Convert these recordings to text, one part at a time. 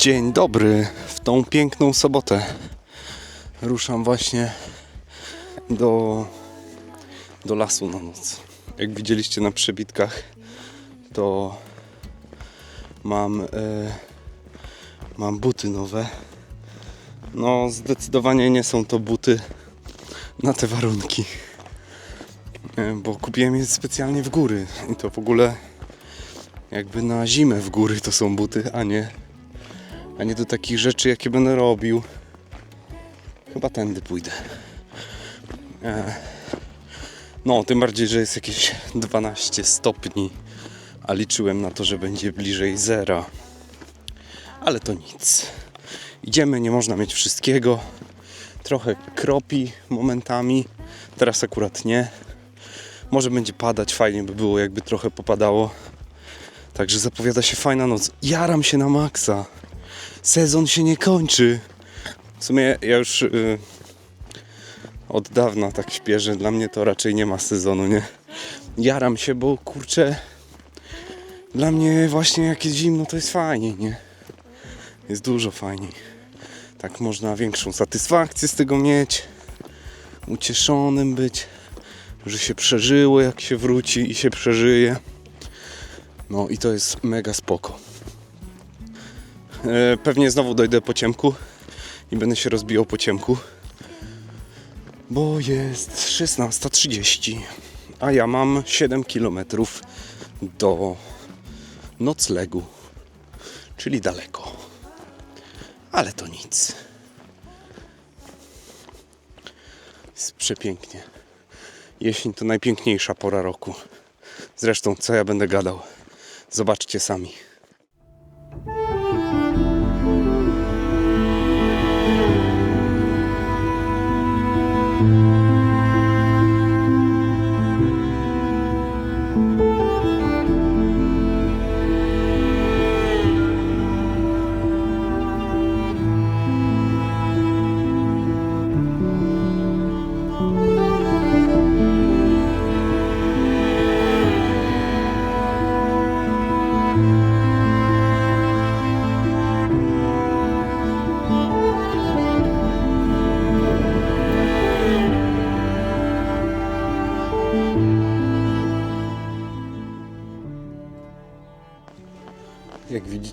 Dzień dobry w tą piękną sobotę. Ruszam właśnie do, do lasu na noc. Jak widzieliście na przebitkach, to mam, e, mam buty nowe. No, zdecydowanie nie są to buty na te warunki, E, bo kupiłem je specjalnie w góry i to w ogóle jakby na zimę w góry to są buty, a nie a nie do takich rzeczy, jakie będę robił. Chyba tędy pójdę. E, No, tym bardziej, że jest jakieś 12 stopni, a liczyłem na to, że będzie bliżej zera. Ale to nic. Idziemy, nie można mieć wszystkiego. Trochę kropi momentami. Teraz akurat nie. Może będzie padać, fajnie by było, jakby trochę popadało. Także zapowiada się fajna noc. Jaram się na maksa sezon się nie kończy. W sumie ja już y, od dawna tak śpię, że dla mnie to raczej nie ma sezonu, nie? Jaram się, bo kurczę, dla mnie właśnie jak jest zimno, to jest fajniej, nie? Jest dużo fajniej. Tak można większą satysfakcję z tego mieć, ucieszonym być, że się przeżyło, jak się wróci i się przeżyje. No i to jest mega spoko. E, Pewnie znowu dojdę po ciemku i będę się rozbijał po ciemku. Bo jest 16.30, a ja mam 7 km do noclegu, czyli daleko. Ale to nic. Jest przepięknie. Jesień to najpiękniejsza pora roku. Zresztą, co ja będę gadał? Zobaczcie sami.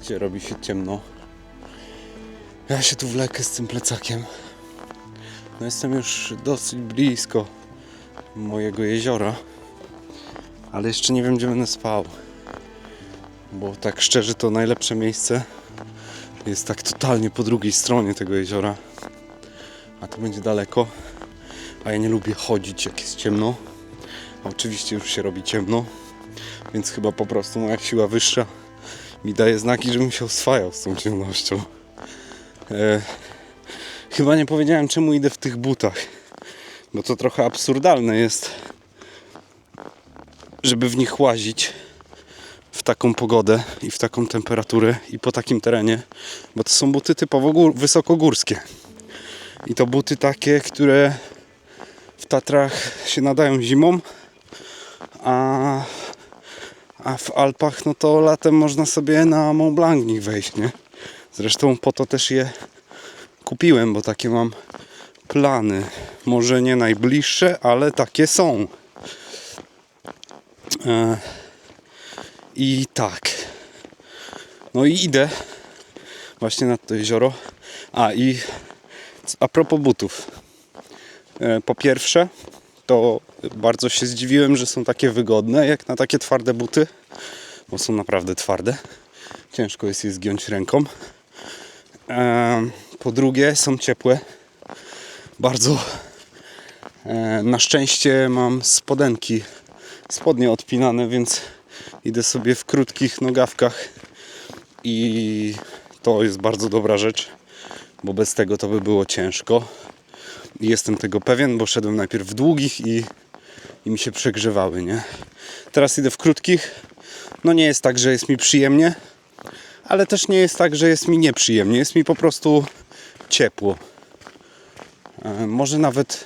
Robi się ciemno. Ja się tu wlekę z tym plecakiem. No jestem już dosyć blisko mojego jeziora, ale jeszcze nie wiem, gdzie będę spał. Bo tak szczerze, to najlepsze miejsce jest tak totalnie po drugiej stronie tego jeziora. A to będzie daleko. A ja nie lubię chodzić, jak jest ciemno. A oczywiście już się robi ciemno, więc chyba po prostu moja siła wyższa mi daje znaki, żebym się oswajał z tą ciemnością. E, chyba nie powiedziałem, czemu idę w tych butach, bo to trochę absurdalne jest, żeby w nich łazić w taką pogodę i w taką temperaturę i po takim terenie, bo to są buty typowo gór, wysokogórskie. I to buty takie, które w Tatrach się nadają zimą, a a w Alpach, no to latem można sobie na Mont Blanc wejść, nie? Zresztą po to też je kupiłem, bo takie mam plany. Może nie najbliższe, ale takie są. E, I tak. No i idę właśnie nad to jezioro. A i a propos butów. E, Po pierwsze, to bardzo się zdziwiłem, że są takie wygodne jak na takie twarde buty, bo są naprawdę twarde. Ciężko jest je zgiąć ręką. Po drugie, są ciepłe. Bardzo. E, Na szczęście mam spodenki, spodnie odpinane, więc idę sobie w krótkich nogawkach i to jest bardzo dobra rzecz, bo bez tego to by było ciężko. Jestem tego pewien, bo szedłem najpierw w długich i i mi się przegrzewały, nie? Teraz idę w krótkich. No nie jest tak, że jest mi przyjemnie, ale też nie jest tak, że jest mi nieprzyjemnie. Jest mi po prostu ciepło. E, Może nawet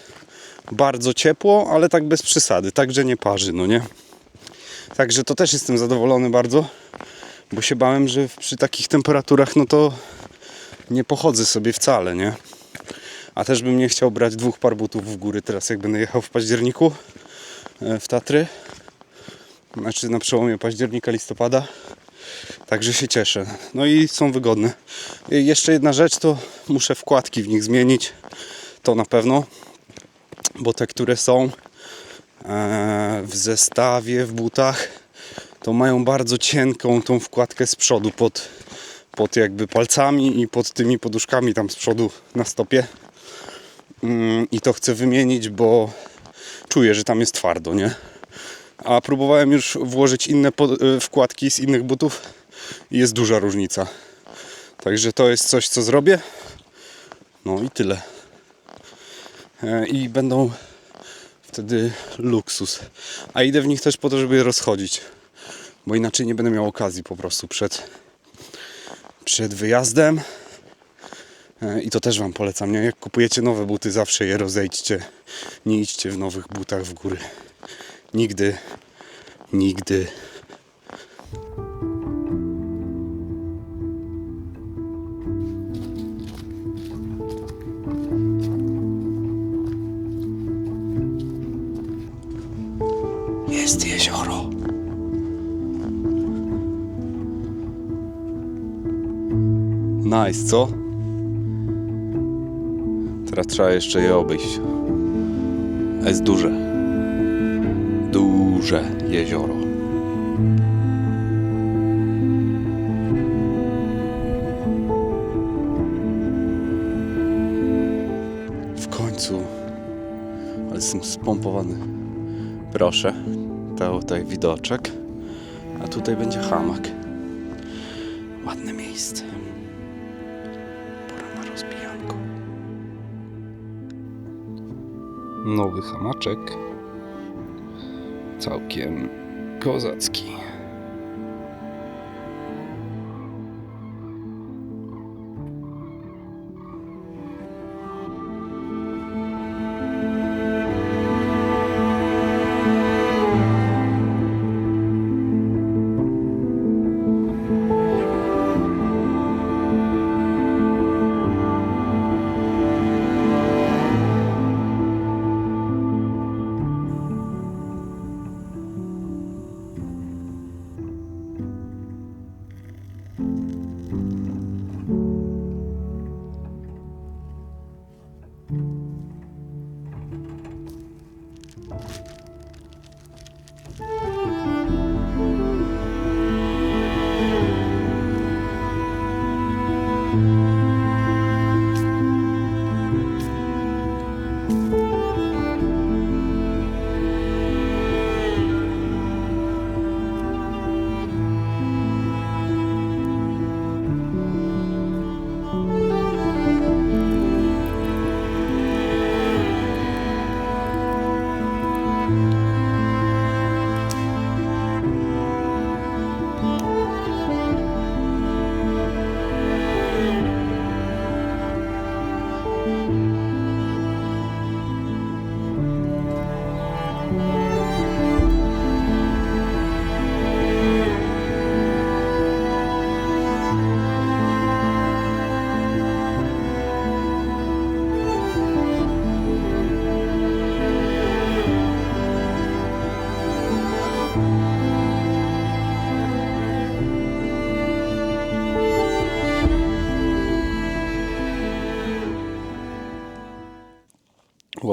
bardzo ciepło, ale tak bez przesady, tak, że nie parzy, no nie? Także to też jestem zadowolony bardzo, bo się bałem, że przy takich temperaturach, no to nie pochodzę sobie wcale, nie? A też bym nie chciał brać dwóch par butów w góry teraz, jak będę jechał w październiku e, w Tatry. Znaczy na przełomie października, listopada. Także się cieszę. No i są wygodne. I jeszcze jedna rzecz, to muszę wkładki w nich zmienić. To na pewno. Bo te, które są e, w zestawie, w butach, to mają bardzo cienką tą wkładkę z przodu pod, pod jakby palcami i pod tymi poduszkami tam z przodu na stopie. Mm, I to chcę wymienić, bo czuję, że tam jest twardo, nie? A próbowałem już włożyć inne y, wkładki z innych butów i jest duża różnica. Także to jest coś, co zrobię. No i tyle. E, I będą wtedy luksus. A idę w nich też po to, żeby je rozchodzić. Bo inaczej nie będę miał okazji po prostu przed, przed wyjazdem. E, I to też Wam polecam. Nie? Jak kupujecie nowe buty, zawsze je rozejdźcie. Nie idźcie w nowych butach w góry. Nigdy, nigdy. Jest jezioro. Nice, co? Teraz trzeba jeszcze je obejść. Jest duże. Duże jezioro. W końcu. Ale jestem spompowany. Proszę. To tutaj widoczek. A tutaj będzie hamak. Ładne miejsce. Nowy hamaczek. Całkiem kozacki.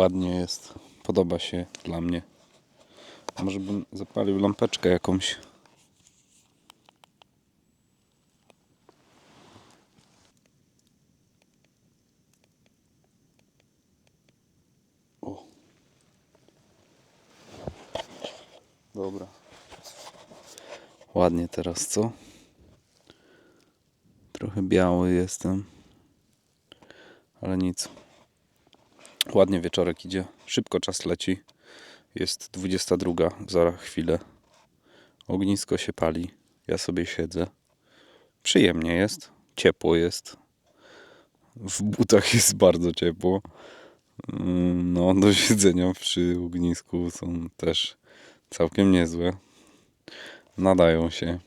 Ładnie jest. Podoba się dla mnie. Może bym zapalił lampeczkę jakąś. O. Dobra. Ładnie teraz, co? Trochę biały jestem. Ale nic. Ładnie wieczorek idzie. Szybko czas leci. Jest 22 za chwilę. Ognisko się pali. Ja sobie siedzę. Przyjemnie jest. Ciepło jest. W butach jest bardzo ciepło. Mm, No, do siedzenia przy ognisku są też całkiem niezłe. Nadają się.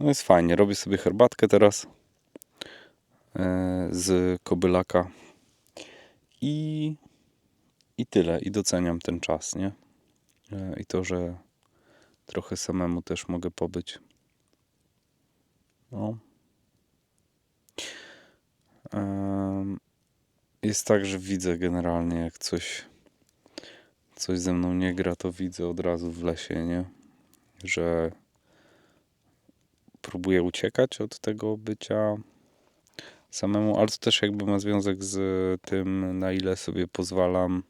No jest fajnie. Robię sobie herbatkę teraz z kobylaka. I, I tyle. I doceniam ten czas, nie? E, I to, że trochę samemu też mogę pobyć. No. Jest tak, że widzę generalnie, jak coś, coś ze mną nie gra, to widzę od razu w lesie, nie? Że próbuję uciekać od tego bycia samemu, ale to też jakby ma związek z tym, na ile sobie pozwalam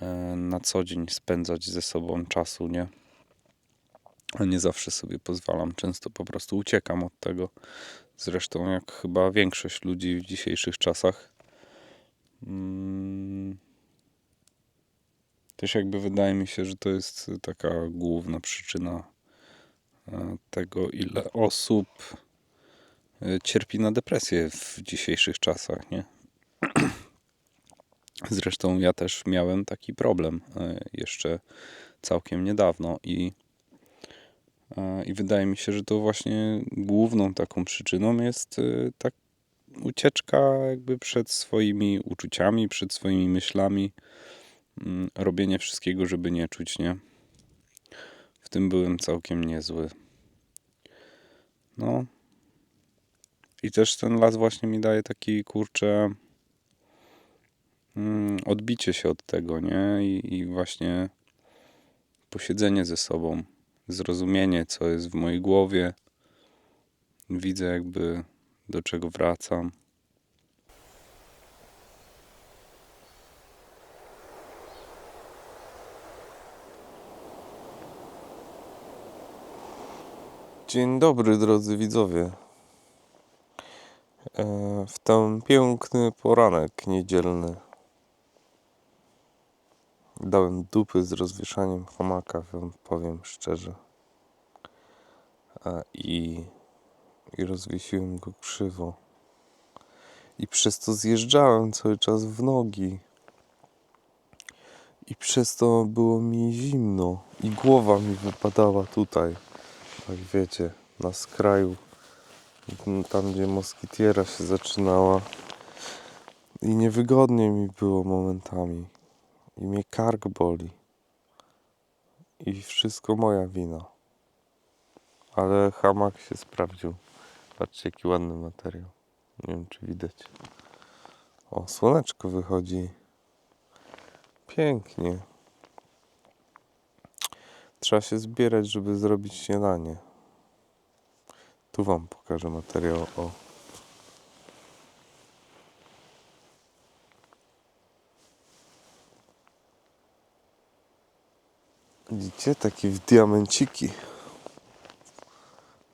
e, na co dzień spędzać ze sobą czasu, nie? A nie zawsze sobie pozwalam, często po prostu uciekam od tego. Zresztą, jak chyba większość ludzi w dzisiejszych czasach. Mm, Też jakby wydaje mi się, że to jest taka główna przyczyna e, tego, ile osób cierpi na depresję w dzisiejszych czasach, nie? Zresztą ja też miałem taki problem e, jeszcze całkiem niedawno i, e, i wydaje mi się, że to właśnie główną taką przyczyną jest tak ucieczka jakby przed swoimi uczuciami, przed swoimi myślami, mm, robienie wszystkiego, żeby nie czuć, nie? W tym byłem całkiem niezły. No. I też ten las właśnie mi daje taki kurczę mm, odbicie się od tego, nie? I, I właśnie posiedzenie ze sobą, zrozumienie, co jest w mojej głowie. Widzę jakby do czego wracam. Dzień dobry, drodzy widzowie. E, W ten piękny poranek niedzielny dałem dupy z rozwieszaniem hamaka, powiem szczerze. A I, I rozwiesiłem go krzywo. I przez to zjeżdżałem cały czas w nogi. I przez to było mi zimno. I głowa mi wypadała tutaj. Tak wiecie, na skraju. Tam, gdzie moskitiera się zaczynała. I niewygodnie mi było momentami. I mnie kark boli. I wszystko moja wina. Ale hamak się sprawdził. Patrzcie, jaki ładny materiał. Nie wiem, czy widać. O, słoneczko wychodzi. Pięknie. Trzeba się zbierać, żeby zrobić śniadanie. Tu wam pokażę materiał o. Widzicie? Takie w diamenciki.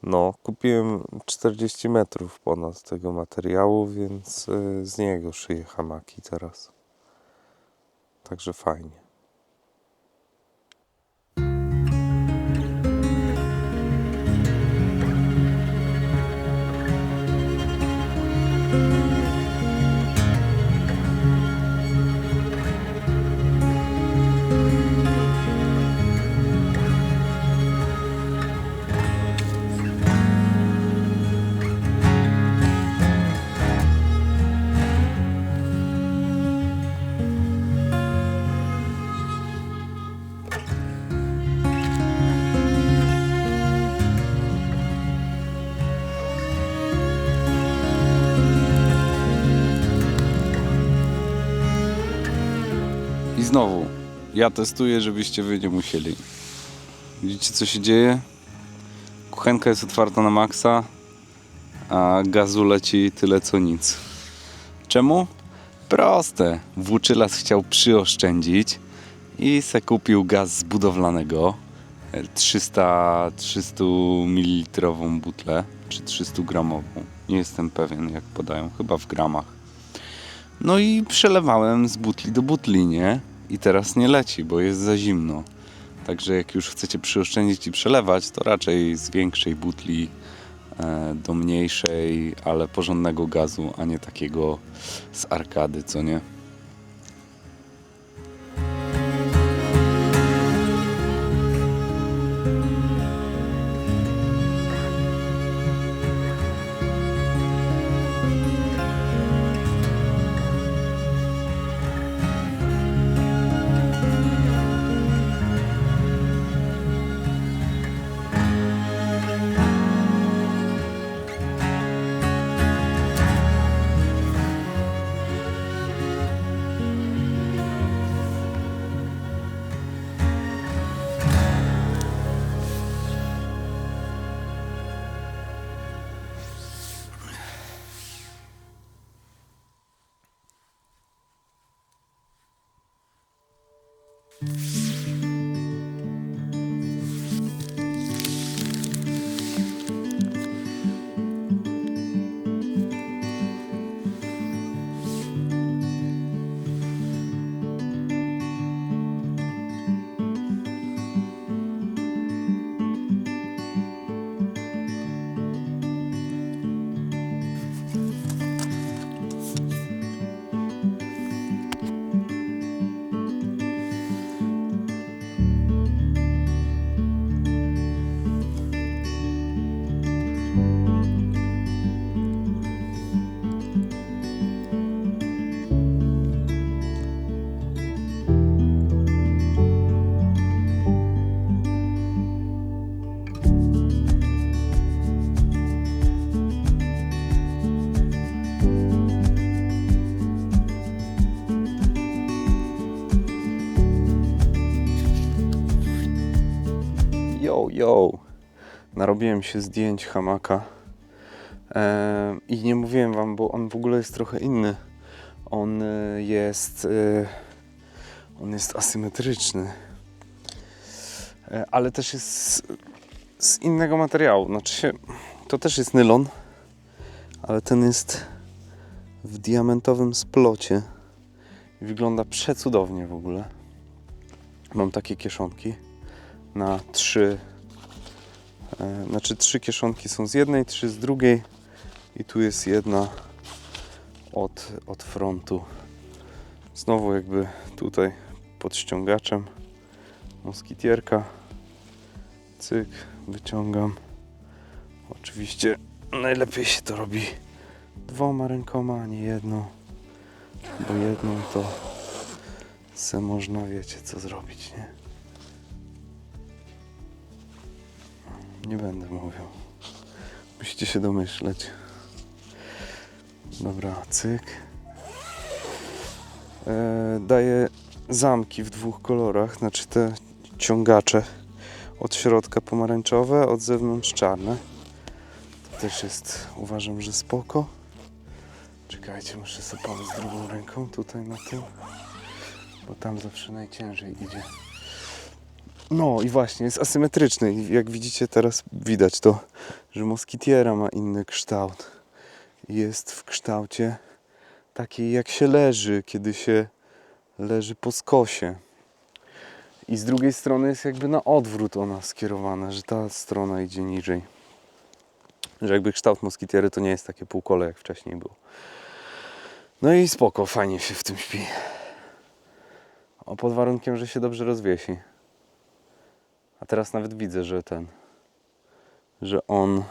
No, kupiłem 40 metrów ponad tego materiału, więc y, z niego szyję hamaki teraz. Także fajnie. Znowu, ja testuję, żebyście wy nie musieli. Widzicie co się dzieje? Kuchenka jest otwarta na maksa, a gazu leci tyle co nic. Czemu? Proste. Włóczylas chciał przyoszczędzić i se kupił gaz z budowlanego. e, 300, 300 ml butlę, czy 300 gramową. Nie jestem pewien jak podają, chyba w gramach. No i przelewałem z butli do butli, nie? I teraz nie leci, bo jest za zimno. Także jak już chcecie przyoszczędzić i przelewać, to raczej z większej butli e, do mniejszej, ale porządnego gazu, a nie takiego z arkady, co nie? Yo. Narobiłem się zdjęć hamaka. Em, I nie mówiłem wam, bo on w ogóle jest trochę inny. On y, jest. y, on jest asymetryczny. E, ale też jest z, z innego materiału. Znaczy się. To też jest nylon, ale ten jest w diamentowym splocie. Wygląda przecudownie w ogóle. Mam takie kieszonki na trzy. E, znaczy trzy kieszonki są z jednej, trzy z drugiej i tu jest jedna od, od frontu. Znowu jakby tutaj pod ściągaczem moskitierka. Cyk, wyciągam. Oczywiście najlepiej się to robi dwoma rękoma, a nie jedną. Bo jedną to se można, wiecie co zrobić, nie? Nie będę mówił. Musicie się domyśleć. Dobra, cyk. E, daję zamki w dwóch kolorach, znaczy te ciągacze. Od środka pomarańczowe, od zewnątrz czarne. To też jest, uważam, że spoko. Czekajcie, muszę sobie pomóc drugą ręką tutaj na tym. Bo tam zawsze najciężej idzie. No i właśnie, jest asymetryczny. Jak widzicie teraz widać to, że moskitiera ma inny kształt. Jest w kształcie takiej jak się leży, kiedy się leży po skosie. I z drugiej strony jest jakby na odwrót ona skierowana, że ta strona idzie niżej. Że jakby kształt moskitiery to nie jest takie półkole jak wcześniej było. No i spoko, fajnie się w tym śpi. O, pod warunkiem, że się dobrze rozwiesi. A teraz nawet widzę, że ten, że on,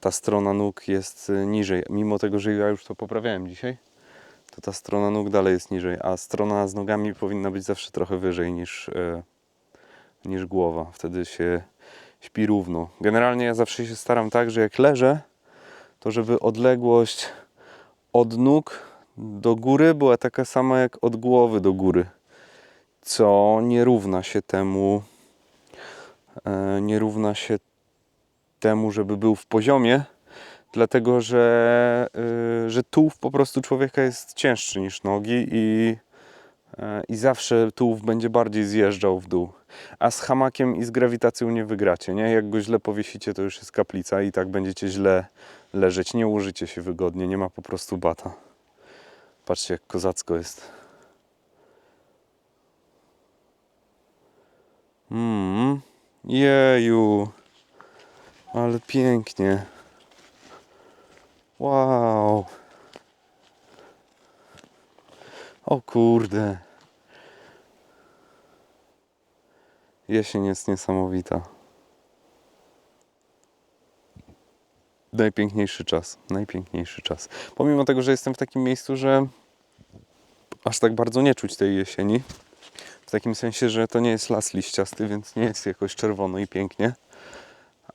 ta strona nóg jest y, niżej. Mimo tego, że ja już to poprawiałem dzisiaj, to ta strona nóg dalej jest niżej, a strona z nogami powinna być zawsze trochę wyżej niż, e, niż głowa. Wtedy się śpi równo. Generalnie ja zawsze się staram tak, że jak leżę, to żeby odległość od nóg do góry była taka sama jak od głowy do góry, co nie równa się temu, nie równa się temu, żeby był w poziomie, dlatego że, y, że tułów po prostu człowieka jest cięższy niż nogi i, e, i zawsze tułów będzie bardziej zjeżdżał w dół. A z hamakiem i z grawitacją nie wygracie, nie? Jak go źle powiesicie, to już jest kaplica i tak będziecie źle leżeć, nie ułożycie się wygodnie, nie ma po prostu bata. Patrzcie, jak kozacko jest. Mm. Jeju. Ale pięknie. Wow. O kurde. Jesień jest niesamowita. Najpiękniejszy czas, najpiękniejszy czas. Pomimo tego, że jestem w takim miejscu, że aż tak bardzo nie czuć tej jesieni. W takim sensie, że to nie jest las liściasty, więc nie jest jakoś czerwono i pięknie.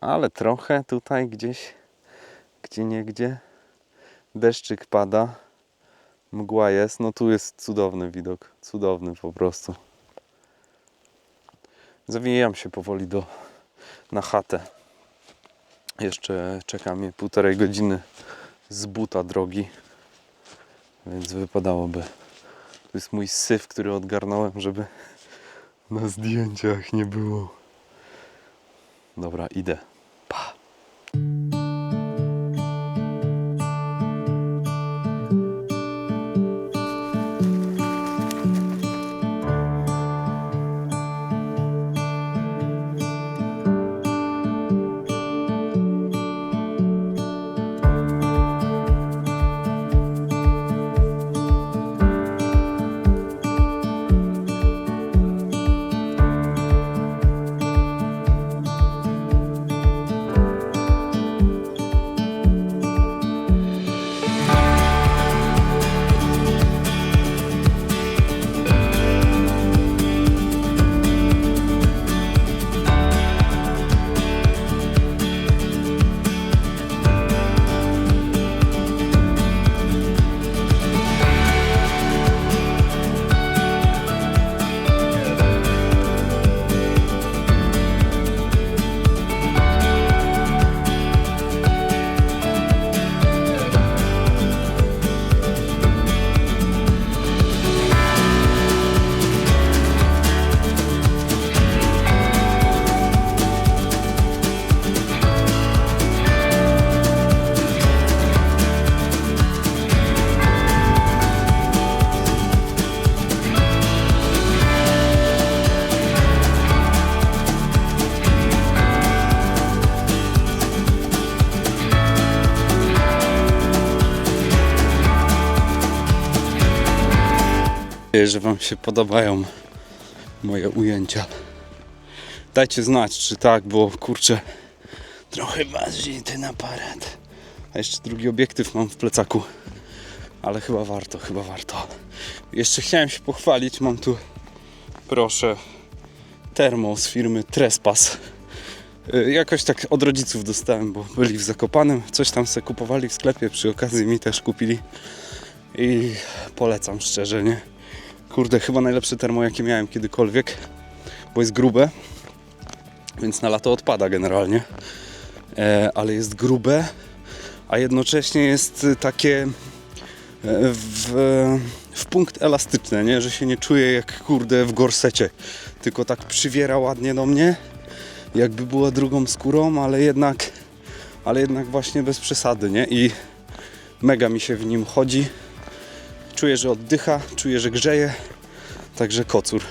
Ale trochę tutaj gdzieś, gdzie niegdzie deszczyk pada, mgła jest. No tu jest cudowny widok, cudowny po prostu. Zawijam się powoli do, na chatę. Jeszcze czeka mnie półtorej godziny z buta drogi, więc wypadałoby. To jest mój syf, który odgarnąłem, żeby na zdjęciach nie było. Dobra, idę. Nadzieję, że Wam się podobają moje ujęcia. Dajcie znać, czy tak, bo kurczę, trochę waży ten aparat. A jeszcze drugi obiektyw mam w plecaku, ale chyba warto, chyba warto. Jeszcze chciałem się pochwalić, mam tu, proszę, termo z firmy Trespass. Y, Jakoś tak od rodziców dostałem, bo byli w Zakopanem, coś tam se kupowali w sklepie, przy okazji mi też kupili i polecam szczerze, nie? Kurde, chyba najlepsze termo, jakie miałem kiedykolwiek, bo jest grube, więc na lato odpada generalnie, e, ale jest grube, a jednocześnie jest y, takie e, w, w punkt elastyczne, nie? że się nie czuję jak kurde w gorsecie, tylko tak przywiera ładnie do mnie, jakby była drugą skórą, ale jednak, ale jednak właśnie bez przesady, nie? I mega mi się w nim chodzi. Czuję, że oddycha, czuję, że grzeje. Także kocur.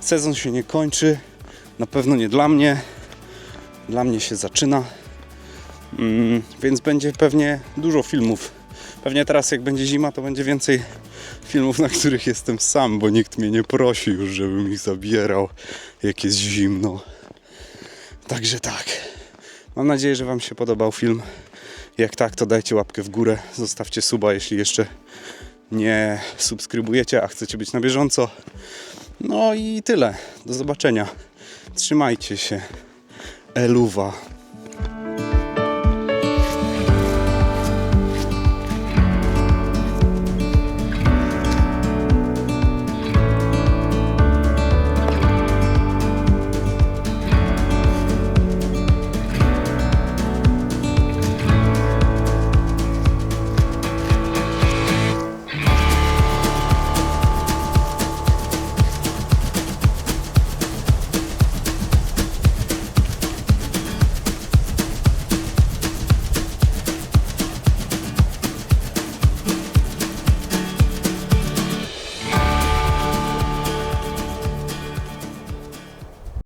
Sezon się nie kończy. Na pewno nie dla mnie. Dla mnie się zaczyna. Mm, więc będzie pewnie dużo filmów. Pewnie teraz, jak będzie zima, to będzie więcej filmów, na których jestem sam, bo nikt mnie nie prosi już, żebym ich zabierał, jak jest zimno. Także tak. Mam nadzieję, że Wam się podobał film. Jak tak, to dajcie łapkę w górę. Zostawcie suba, jeśli jeszcze nie subskrybujecie, a chcecie być na bieżąco. No i tyle. Do zobaczenia. Trzymajcie się. Eluwa.